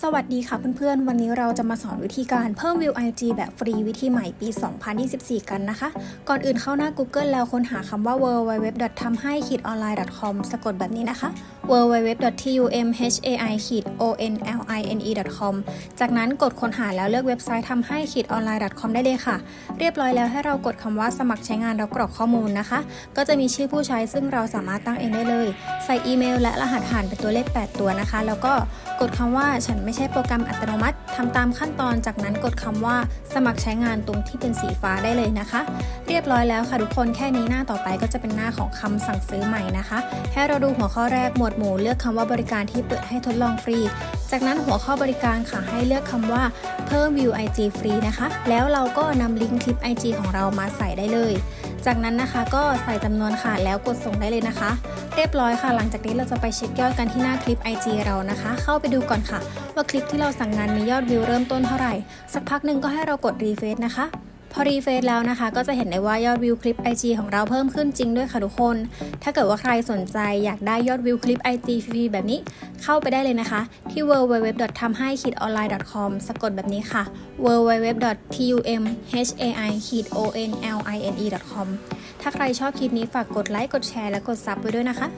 สวัสดีค่ะเพื่อนๆ วันนี้เราจะมาสอนวิธีการเพิ่มวิว IG แบบฟรีวิธีใหม่ปี 2024 กันนะคะ ก่อนอื่นเข้าหน้า Google แล้วค้นหาคำว่า www. ทำให้ online com สะกดแบบนี้นะคะ www.tumhai-online com จากนั้นกดค้นหาแล้วเลือกเว็บไซต์ทำให้ online com ได้เลยค่ะ เรียบร้อยแล้วให้เรากดคำว่าสมัครใช้งานแล้วกรอกข้อมูลนะคะ ก็จะมีชื่อผู้ใช้ซึ่งเราสามารถตั้งเองได้เลย ใส่อีเมล และรหัสผ่านเป็นตัวเลข 8 ตัวนะคะ แล้วก็กดคำว่าฉันไม่ใช่โปรแกรมอัตโนมัติทำตามขั้นตอนจากนั้นกดคำว่าสมัครใช้งานตรงที่เป็นสีฟ้าได้เลยนะคะ เรียบร้อยแล้วค่ะทุกคนแค่นี้หน้าต่อไปก็จะเป็นหน้าของคำสั่งซื้อใหม่นะคะให้เราดูหัวข้อแรกหมวดหมู่เลือกคำว่าบริการที่เปิดให้ทดลองฟรี จากนั้นหัวข้อบริการค่ะให้เลือกคำว่าเพิ่ม view IG ฟรีนะคะ แล้วเราก็นำลิงก์คลิป IG ของเรามาใส่ได้เลย จากนั้นนะคะก็ใส่จำนวนค่ะแล้วกดส่งได้เลยนะคะ เรียบร้อยค่ะ หลังจากนี้เราจะไปเช็คยอดกันที่หน้าคลิป IG เรานะคะ เข้าไปดูก่อนค่ะ ว่าคลิปที่เราสั่งงานมียอดวิวเริ่มต้นเท่าไหร่ สักพักหนึ่งก็ให้เรากดรีเฟซนะคะ พอรีเฟซแล้วนะคะ ก็จะเห็นได้ว่ายอดวิวคลิป IG ของเราเพิ่มขึ้นจริงด้วยค่ะทุกคน ถ้าเกิดว่าใครสนใจอยากได้ยอดวิวคลิป IG ฟรีๆแบบนี้ เข้าไปได้เลยนะคะ ที่ www. ทำให้ online com สะกดแบบนี้ค่ะ www.tumhai-online com ถ้าใครชอบคลิปนี้ฝากกดไลค์กดแชร์และกดซับไว้ด้วยนะคะ